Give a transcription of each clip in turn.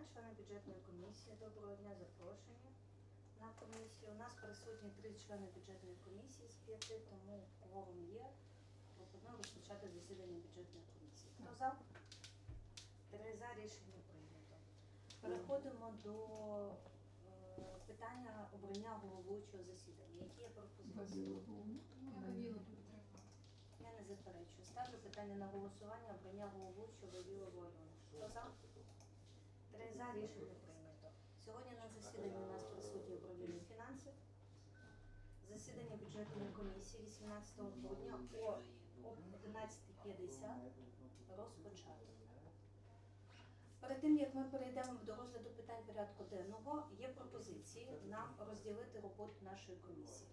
дня, члени бюджетної комісії. Доброго дня, запрошення на комісію. У нас присутні три члени бюджетної комісії з п'яти, тому кворум є. Пропоную розпочати засідання бюджетної комісії. Хто за? Три за рішення прийнято. Переходимо до е, питання обрання головуючого засідання. Які є пропозиції? Я не заперечую. Ставлю питання на голосування обрання головуючого Вавілову Альону. Хто за? За рішення прийнято. Сьогодні на засіданні у нас присутні управління фінансів. Засідання бюджетної комісії 18 грудня о 11.50 розпочато. Перед тим як ми перейдемо до розгляду питань порядку денного, є пропозиції нам розділити роботу нашої комісії.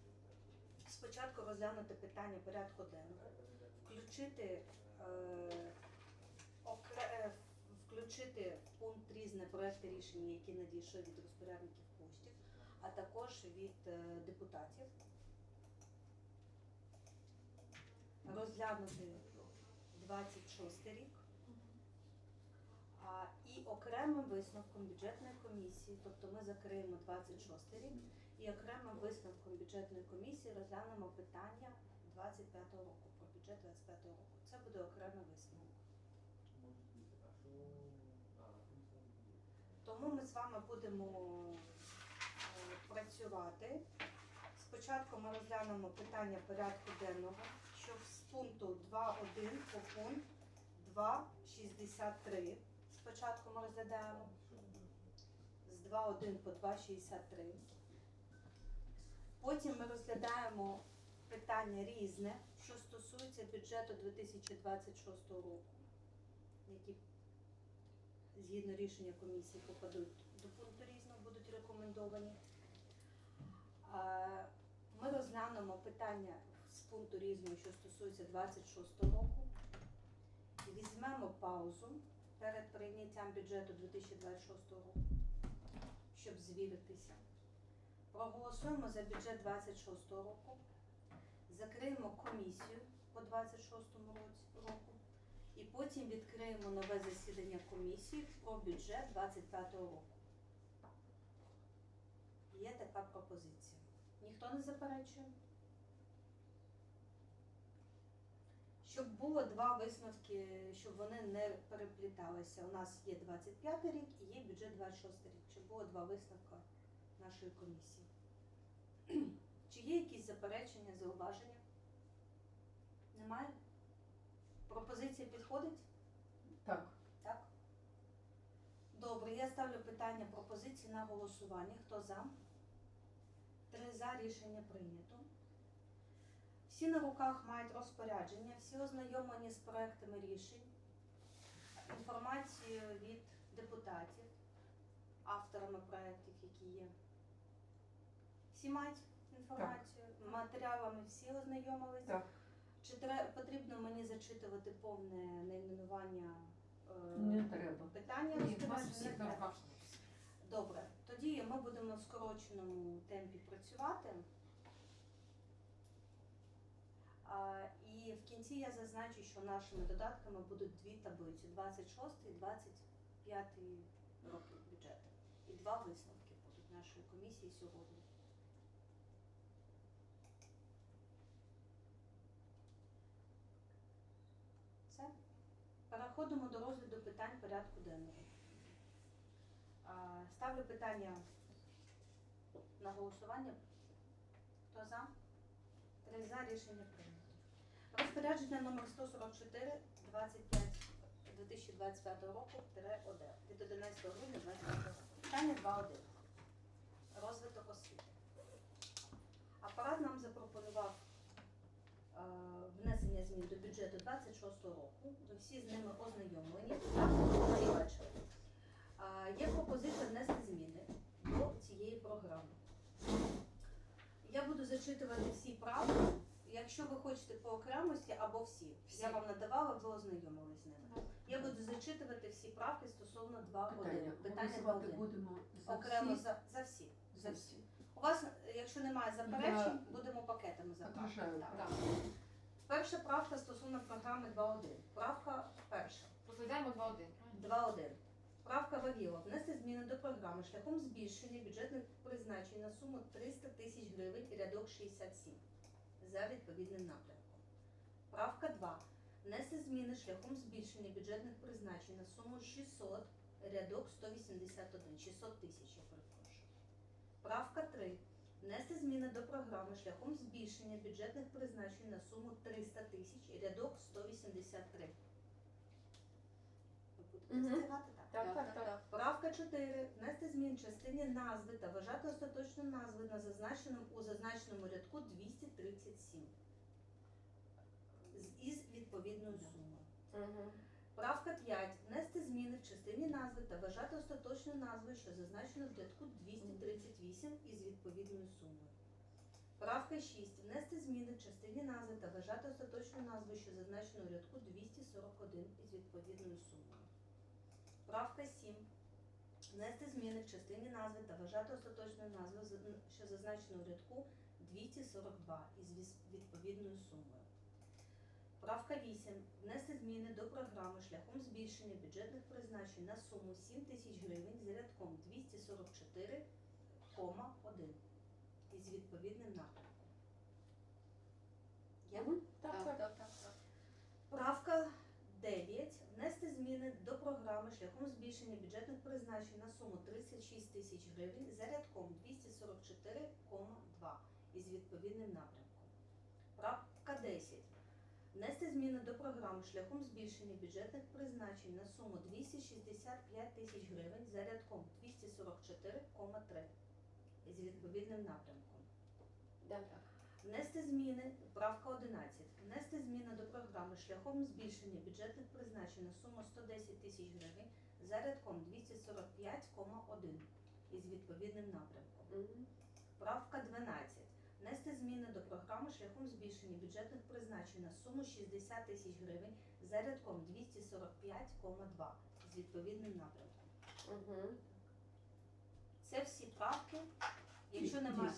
Спочатку розглянути питання порядку денного, включити, е, окре- е, включити пункт різне проекти рішення, які надійшли від розпорядників коштів, а також від е, депутатів. Розглянути 26 рік. А, і окремим висновком бюджетної комісії, тобто ми закриємо 26 рік, і окремим висновком бюджетної комісії розглянемо питання 25 року, про бюджет 25 року. Це буде окремий висновок. Тому ми з вами будемо е, працювати. Спочатку ми розглянемо питання порядку денного, що з пункту 2.1 по пункт 2.63. Спочатку ми розглядаємо з 2.1 по 2.63. Потім ми розглядаємо питання різне, що стосується бюджету 2026 року, які згідно рішення комісії попадуть до пункту різного, будуть рекомендовані. Ми розглянемо питання з пункту різного, що стосується 26 року. Візьмемо паузу перед прийняттям бюджету 2026 року, щоб звіритися. Проголосуємо за бюджет 26 року, закриємо комісію по 26 році року і потім відкриємо нове засідання комісії про бюджет 25 року. Є така пропозиція. Ніхто не заперечує? Щоб було два висновки, щоб вони не перепліталися. У нас є 25 рік і є бюджет 26 рік. Щоб було два висновка нашої комісії. Чи є якісь заперечення, зауваження? Немає? Пропозиція підходить? Так, Так? Добре, я ставлю питання пропозиції на голосування. Хто за? Три за рішення прийнято. Всі на руках мають розпорядження, всі ознайомлені з проектами рішень, інформацію від депутатів, авторами проєктів, які є. Всі мають інформацію, матеріалами всі ознайомилися. так. Чи тре- потрібно мені зачитувати повне найменування е, Не треба. питання? Ні, в розповідати? Не всіх треба. на руках. Добре, тоді ми будемо в скороченому темпі працювати. А, і в кінці я зазначу, що нашими додатками будуть дві таблиці: 26 і 25 роки бюджету. І два висновки будуть нашої комісії сьогодні. Все. Переходимо до розгляду питань порядку денного. Ставлю питання на голосування. Хто за? Три за рішення прийнято. Розпорядження номер 144 25 2025 року 1 від 11 грудня 2025 року. Питання 2.1. Розвиток освіти. Апарат нам запропонував е, внесення змін до бюджету 26 року. Ви всі з ними ознайомлені. Бачили. Є пропозиція внести зміни до цієї програми. Я буду зачитувати всі правки. Якщо ви хочете по окремості або всі, Всі. я вам надавала, ви ознайомились з ними. Я буду зачитувати всі правки стосовно 2.1. Питання. Питання будемо за Окремо всі. за, за всі. За всі. У вас, якщо немає заперечень, Я будемо пакетами заправити. Перша правка стосовно програми 2.1. Правка перша. Розглядаємо 2-1, 2.1. Правка Вавілов. Внести зміни до програми шляхом збільшення бюджетних призначень на суму 300 тисяч гривень рядок 67 за відповідним напрямком. Правка 2. Внести зміни шляхом збільшення бюджетних призначень на суму 600 рядок 181 600 тисяч, я перепрошую. Правка 3. Зміни до програми шляхом збільшення бюджетних призначень на суму 300 тисяч рядок 183. Ви будете Мгм. так? Так, так, так. Правка 4. Внести змін в частині назви та вважати остаточну назви на зазначеному у зазначеному рядку 237 з із відповідною сумою. Мгм. Правка 5. Внести зміни в частині назви та вважати остаточну назву, що зазначено в рядку 238 із відповідною сумою. Правка 6. Внести зміни в частині назви та вважати остаточну назву, що зазначено в рядку 241 із відповідною сумою. Правка 7. Внести зміни в частині назви та вважати остаточною назву, що зазначено в рядку 242 із відповідною сумою. Правка 8. Внести зміни до програми шляхом збільшення бюджетних призначень на суму 7 тисяч гривень з рядком 244,1 із відповідним напрямком. Так, так. так, так, так. Правка 9. Внести зміни до програми шляхом збільшення бюджетних призначень на суму 36 тисяч гривень за рядком 244,2 із відповідним напрямком. Правка 10. Внести зміни до програми шляхом збільшення бюджетних призначень на суму 265 тисяч гривень за рядком 244,3 із відповідним напрямком. Да, так. Внести зміни, правка 11. Внести зміни до програми шляхом збільшення бюджетних призначень на суму 110 тисяч гривень за рядком 245,1 із відповідним напрямком. Мгм. Правка 12. Внести зміни до програми шляхом збільшення бюджетних призначень на суму 60 тисяч гривень за рядком 245,2 з відповідним напрямком. Мгм. Це всі правки. Якщо немає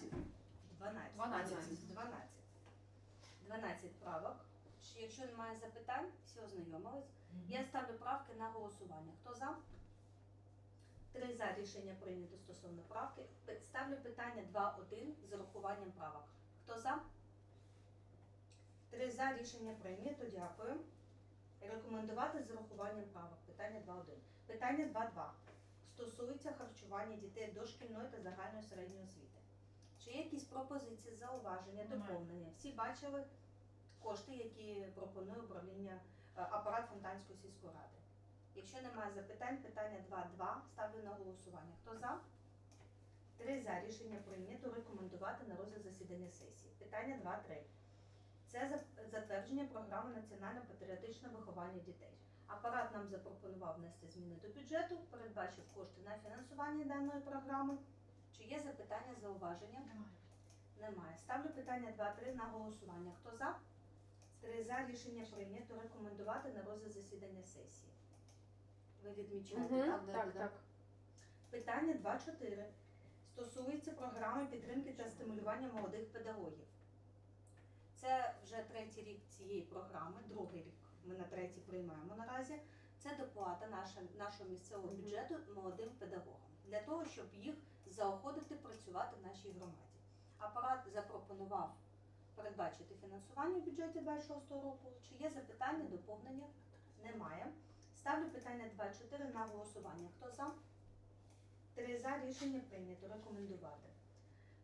12. 12. 12. 12 правок. Чи Якщо немає запитань, всі ознайомились. Я ставлю правки на голосування. Хто за? Три за рішення прийнято стосовно правки. Ставлю питання 2.1 з урахуванням правок. Хто за? Три за рішення прийнято. Дякую. Рекомендувати з урахуванням правок. Питання 2.1. Питання 2.2. Стосується харчування дітей дошкільної та загальної середньої освіти. Є якісь пропозиції, зауваження, доповнення? Всі бачили кошти, які пропонує управління е, апарат Фонтанської сільської ради. Якщо немає запитань, питання 2.2 ставлю на голосування. Хто за? Три за рішення прийнято рекомендувати на розгляд засідання сесії. Питання 2.3. Це затвердження програми національно-патріотичного виховання дітей. Апарат нам запропонував внести зміни до бюджету, передбачив кошти на фінансування даної програми. Чи є запитання, зауваження? Немає. Немає. Ставлю питання 2-3 на голосування. Хто за? Три за рішення прийнято рекомендувати на розгляд засідання сесії. Ви відмічаєте, Мгм. так? Так, так. Питання 2.4 стосується програми підтримки та стимулювання молодих педагогів. Це вже третій рік цієї програми, другий рік ми на третій приймаємо наразі. Це доплата наша, нашого місцевого Мгм. бюджету молодим педагогам для того, щоб їх заохотити працювати в нашій громаді. Апарат запропонував передбачити фінансування в бюджеті 26 року. Чи є запитання, доповнення? Немає. Ставлю питання 2.4 на голосування. Хто за? Три за рішення прийнято. Рекомендувати.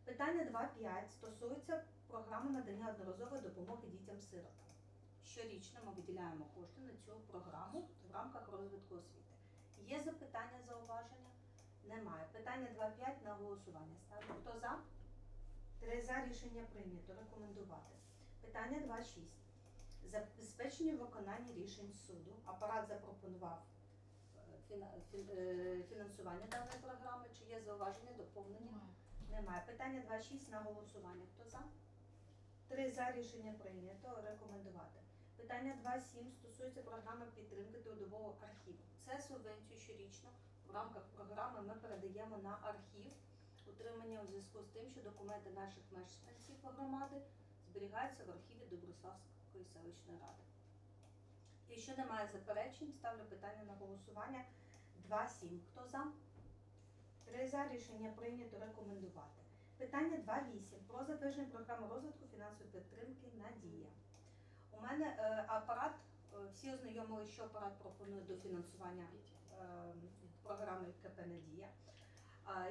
Питання 2.5 стосується програми надання одноразової допомоги дітям-сиротам. Щорічно ми виділяємо кошти на цю програму в рамках розвитку освіти. Є запитання, зауваження? Немає. Питання 2.5 на голосування. Ставлю. Хто за? Три за рішення прийнято. Рекомендувати. Питання 2.6. Забезпечення виконання рішень суду. Апарат запропонував е, е, фінансування даної програми. Чи є зауваження, доповнення? Немає. Немає. Питання 2.6 на голосування. Хто за? Три за рішення прийнято. Рекомендувати. Питання 2.7 стосується програми підтримки трудового архіву. Це субвенцію щорічно в рамках програми ми передаємо на архів утримання у зв'язку з тим, що документи наших мешканців громади зберігаються в архіві Доброславської селищної ради. Якщо немає заперечень, ставлю питання на голосування 2.7. Хто за? Три за рішення прийнято рекомендувати. Питання 2.8 про затвердження програми розвитку фінансової підтримки Надія. У мене е, апарат, е, всі ознайомили, що апарат пропонує до фінансування е, програми КП Надія.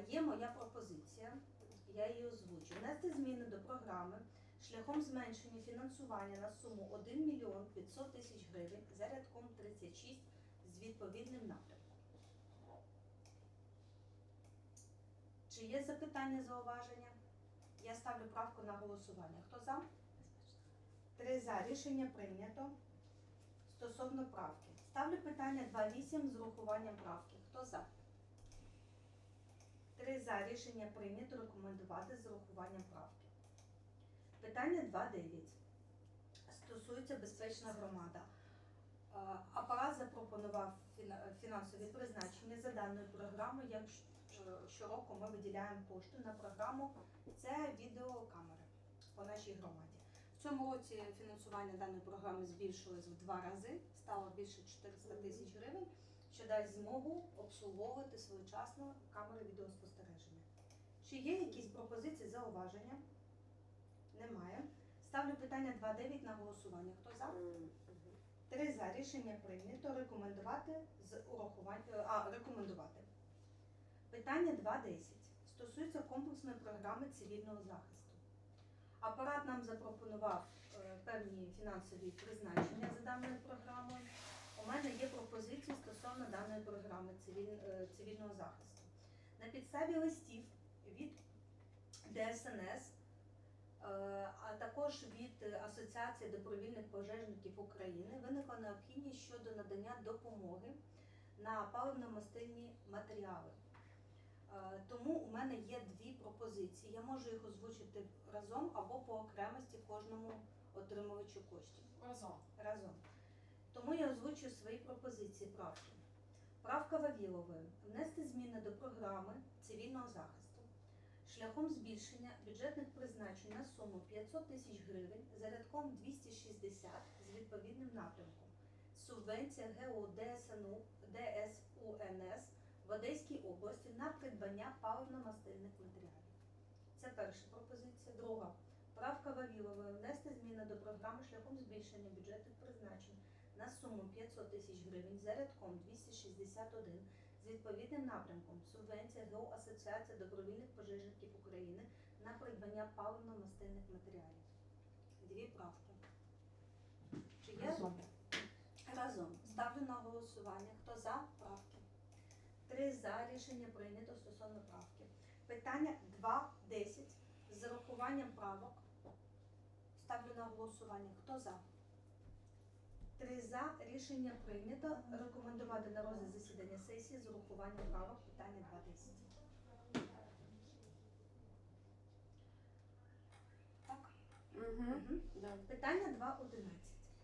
Є моя пропозиція, я її озвучу. Внести зміни до програми шляхом зменшення фінансування на суму 1 мільйон 500 тисяч гривень за рядком 36 з відповідним напрямком. Чи є запитання, зауваження? Я ставлю правку на голосування. Хто за? Три за. Рішення прийнято. Стосовно правки. Ставлю питання 2.8 з урахуванням правки. Хто за? Три за. Рішення прийнято. Рекомендувати з урахуванням правки. Питання 2.9. Стосується безпечна громада. Е, Апарат запропонував фінансові призначення за даною програмою. Як щороку ми виділяємо кошти на програму це відеокамери по нашій громаді. Цьому році фінансування даної програми збільшилось в два рази, стало більше 400 тисяч гривень, що дасть змогу обслуговувати своєчасно камери відеоспостереження. Чи є якісь пропозиції, зауваження? Немає. Ставлю питання 2.9 на голосування. Хто за? Три за рішення прийнято рекомендувати з урахуванням а рекомендувати. Питання 2.10 стосується комплексної програми цивільного захисту. Апарат нам запропонував е, певні фінансові призначення за даною програмою. У мене є пропозиції стосовно даної програми е, цивільного захисту. На підставі листів від ДСНС Е, а також від Асоціації добровільних пожежників України виникла необхідність щодо надання допомоги на паливно-мастильні матеріали. Е, Тому у мене є дві пропозиції. Я можу їх озвучити разом або по окремості кожному отримувачу коштів Разом. разом. Тому я озвучую свої пропозиції правки. Правка Вавілової. Внести зміни до програми цивільного захисту шляхом збільшення бюджетних призначень на суму 500 тисяч гривень за рядком 260 з відповідним напрямком. Субвенція ГО ДСНУ, ДСУНС в Одеській області на придбання паливно-мастильних матеріалів. Це перша пропозиція. Друга. Правка Вавілової внести зміни до програми шляхом збільшення бюджетних призначень на суму 500 тисяч гривень за рядком 261 з відповідним напрямком субвенція ГО Асоціація добровільних пожежників України на придбання паливно-мастильних матеріалів. Дві правки. Чи є Разом. разом? Ставлю на голосування. Хто за? Три за рішення прийнято стосовно правки. Питання 2.10 з зарахуванням правок. Ставлю на голосування. Хто за? Три за рішення прийнято. Рекомендувати на розгляд засідання сесії з урахуванням правок питання 2.10. Так. Да. Питання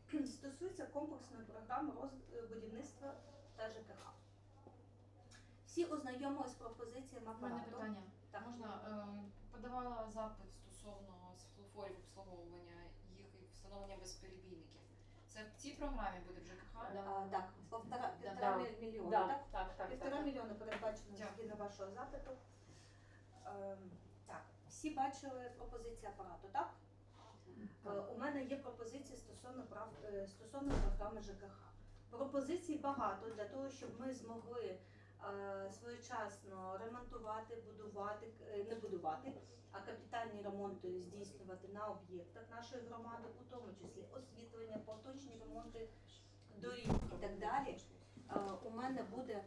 2.11. Стосується комплексної програми роз- е, будівництва та ЖКХ. Всі ознайомились з пропозиціями У мене апарату. питання. Так. Можна е, подавала запит стосовно світлофорів обслуговування їх і встановлення безперебійників. Це в цій програмі буде в ЖКХ? Да. А, так, півтора, півтора Да. мі- мільйона, Да, так? так, так, Півтора так. мільйона передбачено Дякую. згідно вашого запиту. Ем, так, всі бачили пропозиції апарату, так? Е, У мене є пропозиції стосовно прав е, стосовно програми ЖКХ. Пропозицій багато для того, щоб ми змогли своєчасно ремонтувати, будувати, е, не будувати, а капітальні ремонти здійснювати на об'єктах нашої громади, у тому числі освітлення, поточні ремонти доріг і так далі. Е, У мене буде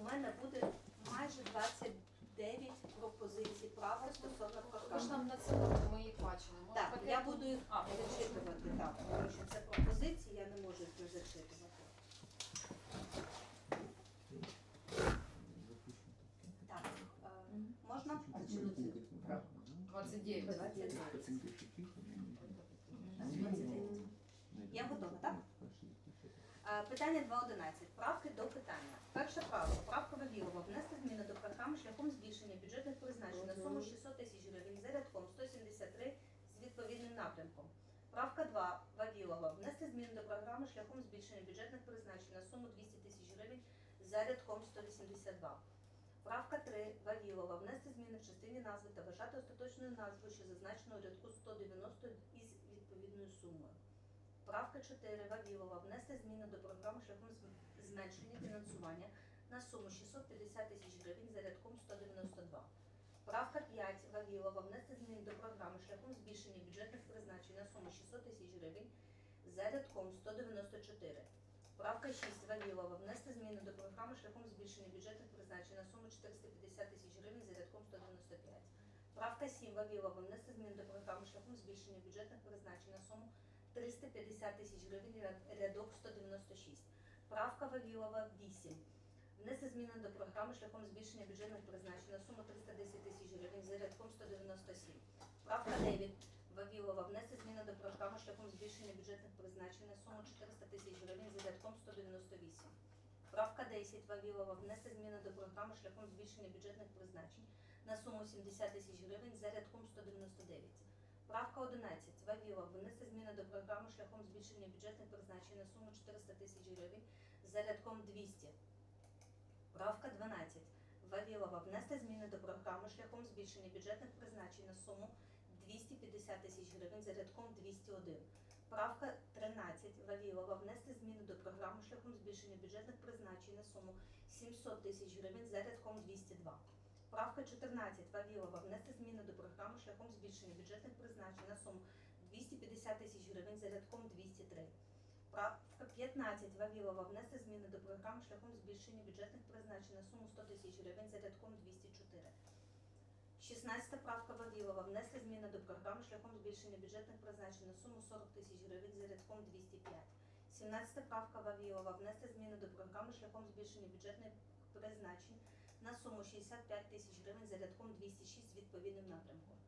у мене буде майже 29 пропозицій правок стосовно Ви ж нам надсилали, ми їх бачили. Може, Так, пакет? я буду їх зачитувати, так, тому що це пропозиції, я не можу їх не зачитувати. Так, е, Мгм. можна? 29. 29. Я готова, так? Е, Питання 2.11. Правки до питання. Перша правка. Правка Вавілова. Внести зміни до програми шляхом збільшення бюджетних призначень на суму 600 тисяч гривень за рядком 173 з відповідним напрямком. Правка 2. Вавілова. Внести зміни до програми шляхом збільшення бюджетних призначень на суму 200 тисяч гривень за рядком 182. Правка 3. Вавілова. Внести зміни в частині назви та вважати остаточною назвою, що зазначено у рядку 190 із відповідною сумою. Правка 4. Вавілова. Внести зміни до програми шляхом зменшення фінансування на суму 650 тисяч гривень за рядком 192. Правка 5. Вавілова. Внести зміни до програми шляхом збільшення бюджетних призначень на суму 600 тисяч гривень за рядком 194. Правка 6. Вавілова. Внести зміни до програми шляхом збільшення бюджетних призначень на суму 450 тисяч гривень за рядком 195. Правка 7. Вавілова. Внести зміни до програми шляхом збільшення бюджетних призначень на суму 350 тисяч гривень ряд- рядок 196. Правка Вавілова 8. Внести зміни до програми шляхом збільшення бюджетних призначень на суму 310 тисяч гривень за рядком 197. Правка 9. Вавілова. Внести зміни до програми шляхом збільшення бюджетних призначень на суму 400 тисяч гривень за рядком 198. Правка 10. Вавілова. Внести зміни до програми шляхом збільшення бюджетних призначень на суму 70 тисяч гривень за рядком 199. Правка 11. Вавілова. Внести зміни до програми шляхом збільшення бюджетних призначень на суму 400 тисяч гривень за рядком 200. Правка 12. Вавілова. Внести зміни до програми шляхом збільшення бюджетних призначень на суму 250 тисяч гривень за рядком 201. Правка 13. Вавілова. Внести зміни до програми шляхом збільшення бюджетних призначень на суму 700 тисяч гривень за рядком 202. Правка 14. Вавілова. Внести зміни до програми шляхом збільшення бюджетних призначень на суму 250 тисяч гривень за рядком 203. Правка 15. Вавілова. Внести зміни до програми шляхом збільшення бюджетних призначень на суму 100 тисяч гривень за рядком 204. 16 правка Вавілова. Внести зміни до програми шляхом збільшення бюджетних призначень на суму 40 тисяч гривень за рядком 205. 17 правка Вавілова. Внести зміни до програми шляхом збільшення бюджетних призначень на суму 65 тисяч гривень за рядком 206 з відповідним напрямком.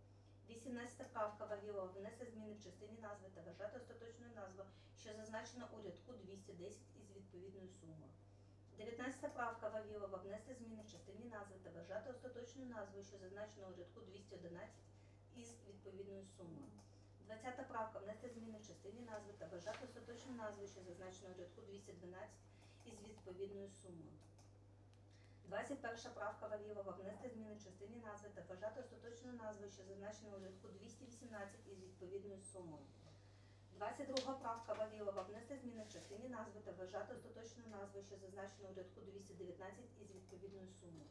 18 правка Вавілова. Внести зміни в частині назви та вважати остаточною назвою, що зазначено у рядку 210 із відповідною сумою. 19 правка Вавілова. Внести зміни в частині назви та вважати остаточною назвою, що зазначено у рядку 211 із відповідною сумою. 20 правка. Внести зміни в частині назви та вважати остаточною назвою, що зазначено у рядку 212 із відповідною сумою. 21 правка Вавілова. Внести зміни в частині назви та вважати остаточною назвою, що зазначено у рядку 218 із відповідною сумою. 22 правка Вавілова. Внести зміни в частині назви та вважати остаточною назвою, що зазначено у рядку 219 із відповідною сумою.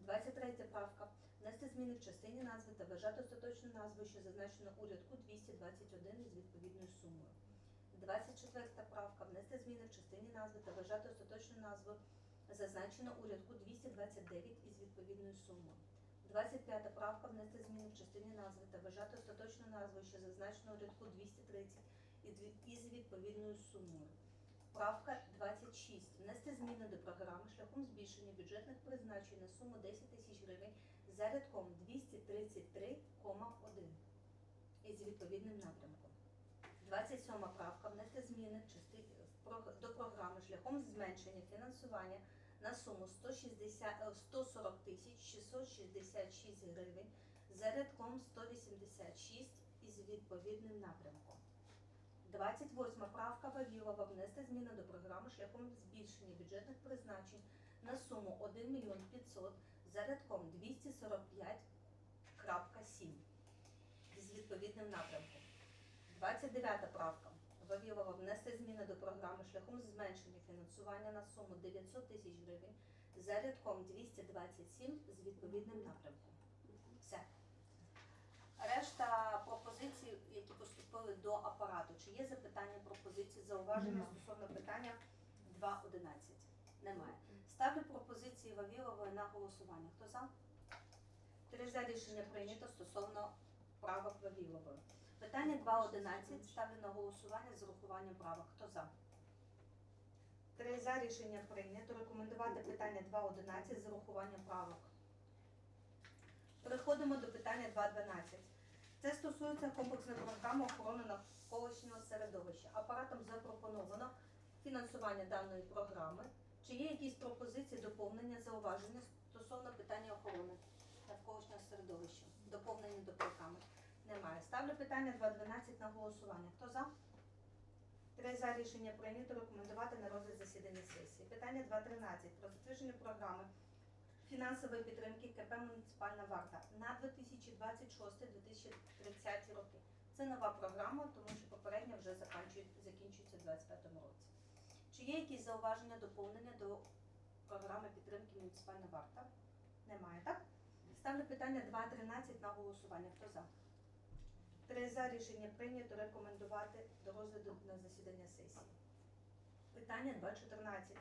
23 правка. Внести зміни в частині назви та вважати остаточною назвою, що зазначено у рядку 221 із відповідною сумою. 24 правка. Внести зміни в частині назви та вважати остаточною назвою, зазначено у рядку 229 із відповідною сумою. 25 правка. Внести зміни в частині назви та вважати остаточною назвою, що зазначено у рядку 230 із відповідною сумою. Правка 26. Внести зміни до програми шляхом збільшення бюджетних призначень на суму 10 тисяч гривень за рядком 233,1 із відповідним напрямком. 27 правка. Внести зміни до програми шляхом зменшення фінансування на суму 160, е, 140 тисяч 666 гривень за рядком 186 із відповідним напрямком. 28 правка Вавілова внести зміни до програми шляхом збільшення бюджетних призначень на суму 1 мільйон 500 за рядком 245.7 з відповідним напрямком. 29 правка. Вавілова внести зміни до програми шляхом зменшення фінансування на суму 900 тисяч гривень за рядком 227 з відповідним напрямком. Все. Решта пропозицій, які поступили до апарату. Чи є запитання, пропозиції, зауваження стосовно питання 2.11? Немає. Ставлю пропозиції Вавілової на голосування. Хто за? Три за рішення прийнято стосовно правок Вавілової. Питання 2.11 ставлю на голосування з урахуванням правок. Хто за? Три за рішення прийнято. Рекомендувати питання 2.11 з урахуванням правок. Переходимо до питання 2.12. Це стосується комплексної програми охорони навколишнього середовища. Апаратом запропоновано фінансування даної програми. Чи є якісь пропозиції, доповнення, зауваження стосовно питання охорони навколишнього середовища? Немає. Ставлю питання 2.12 на голосування. Хто за? Три за рішення прийнято рекомендувати на розгляд засідання сесії. Питання 2.13 про затвердження програми фінансової підтримки КП Муніципальна варта на 2026-2030 роки. Це нова програма, тому що попередня вже закінчується у 2025 році. Чи є якісь зауваження, доповнення до програми підтримки Муніципальна варта? Немає, так? Ставлю питання 2.13 на голосування. Хто за? Три за рішення прийнято рекомендувати до розгляду на засідання сесії. Питання 2.14.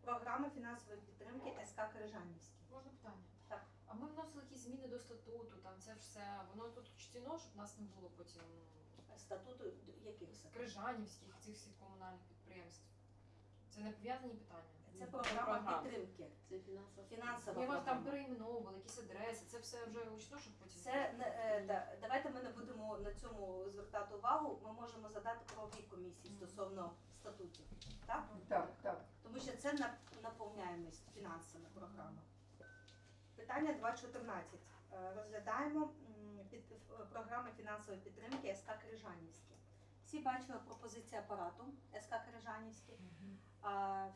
Програма фінансової підтримки СК Крижанівський. Можна питання? Так. А ми вносили якісь зміни до статуту, там це все, воно тут учтено, щоб нас не було потім Статуту яких все? крижанівських цих всіх комунальних підприємств. Це не пов'язані питання. Це програма програма. підтримки. Це фінансова. Фінансова Ми вас там програма. переіменовували, якісь адреси, це все вже учтено, щоб потім. Це не е, да, давайте ми не будемо на цьому звертати увагу. Ми можемо задати правовій комісії стосовно статутів, так? Так, так. Тому що це на- наповняємість фінансова програма. Питання 2.14. Е, Розглядаємо м, під, програми фінансової підтримки СК Крижанівський. Всі бачили пропозиції апарату СК Крижанівський.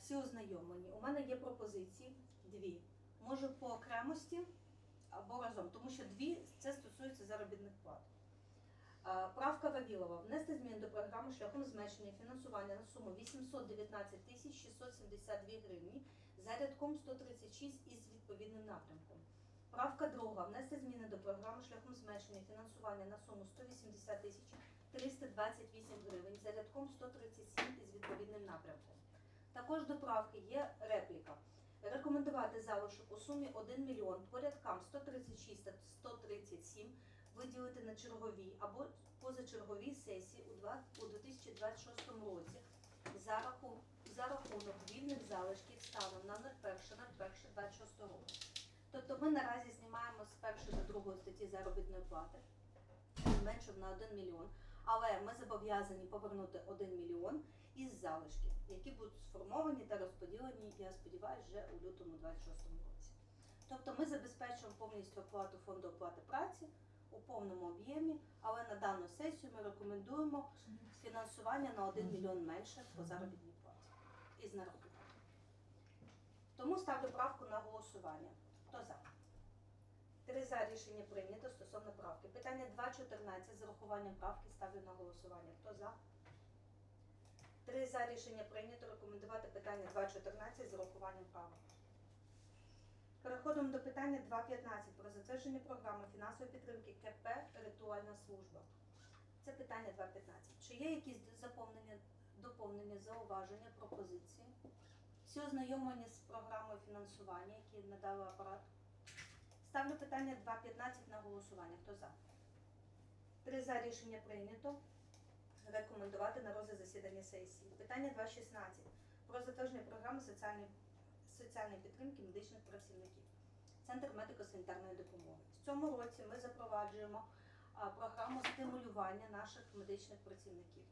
Всі ознайомлені. У мене є пропозиції дві. Може по окремості або разом, тому що дві це стосується заробітних плат. Правка Вавілова. Внести зміни до програми шляхом зменшення фінансування на суму 819 тисяч 672 гривні за рядком 136 із відповідним напрямком. Правка друга. Внести зміни до програми шляхом зменшення фінансування на суму 180 тисяч 328 гривень за рядком 137 із відповідним напрямком. Також до правки є репліка. Рекомендувати залишок у сумі 1 мільйон по рядкам 136 та 137 виділити на чергові або позачергові сесії у два- у 2026 році за, раху, за рахунок вільних залишків станом на 01.01.26 року. Тобто ми наразі знімаємо з першої до другої статті заробітної плати, зменшив на 1 мільйон, але ми зобов'язані повернути 1 мільйон із залишків, які будуть сформовані та розподілені, я сподіваюся, вже у лютому 26 році. Тобто ми забезпечуємо повністю оплату фонду оплати праці у повному об'ємі, але на дану сесію ми рекомендуємо фінансування на 1 мільйон менше по заробітній платі із нарахунку. Тому ставлю правку на голосування. Хто за? Три за рішення прийнято стосовно правки. Питання 2.14 з урахуванням правки ставлю на голосування. Хто за? Три за рішення прийнято рекомендувати питання 2.14 з урахуванням правок. Переходимо до питання 2.15 про затвердження програми фінансової підтримки КП Ритуальна служба. Це питання 2.15. Чи є якісь заповнення, доповнення, зауваження, пропозиції? Всі ознайомлені з програмою фінансування, які надали апарат. Ставлю питання 2.15 на голосування. Хто за? Три за рішення прийнято. Рекомендувати на розгляд засідання сесії. Питання 2.16. Про затвердження програми соціальної, соціальної підтримки медичних працівників. Центр медико-санітарної допомоги. В цьому році ми запроваджуємо програму стимулювання наших медичних працівників.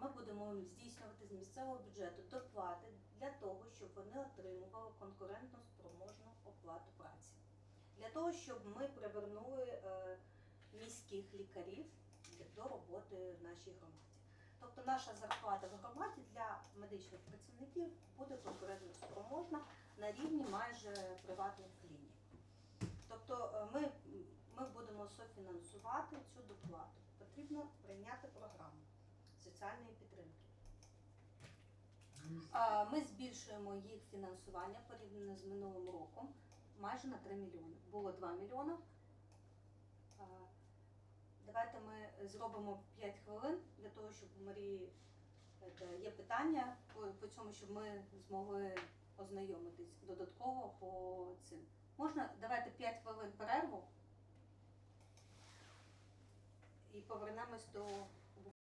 Ми будемо здійснювати з місцевого бюджету доплати для того, щоб вони отримували конкурентно спроможну оплату праці. Для того, щоб ми привернули е, міських лікарів до роботи в нашій громаді. Тобто наша зарплата в громаді для медичних працівників буде конкурентно спроможна на рівні майже приватних клінік. Тобто е, ми, ми будемо софінансувати цю доплату. Потрібно прийняти програму соціальної підтримки. Ми збільшуємо їх фінансування порівняно з минулим роком майже на 3 мільйони. Було 2 мільйони. Давайте ми зробимо 5 хвилин для того, щоб у Марії е, є питання по, цьому, щоб ми змогли ознайомитись додатково по цим. Можна давайте 5 хвилин перерву і повернемось до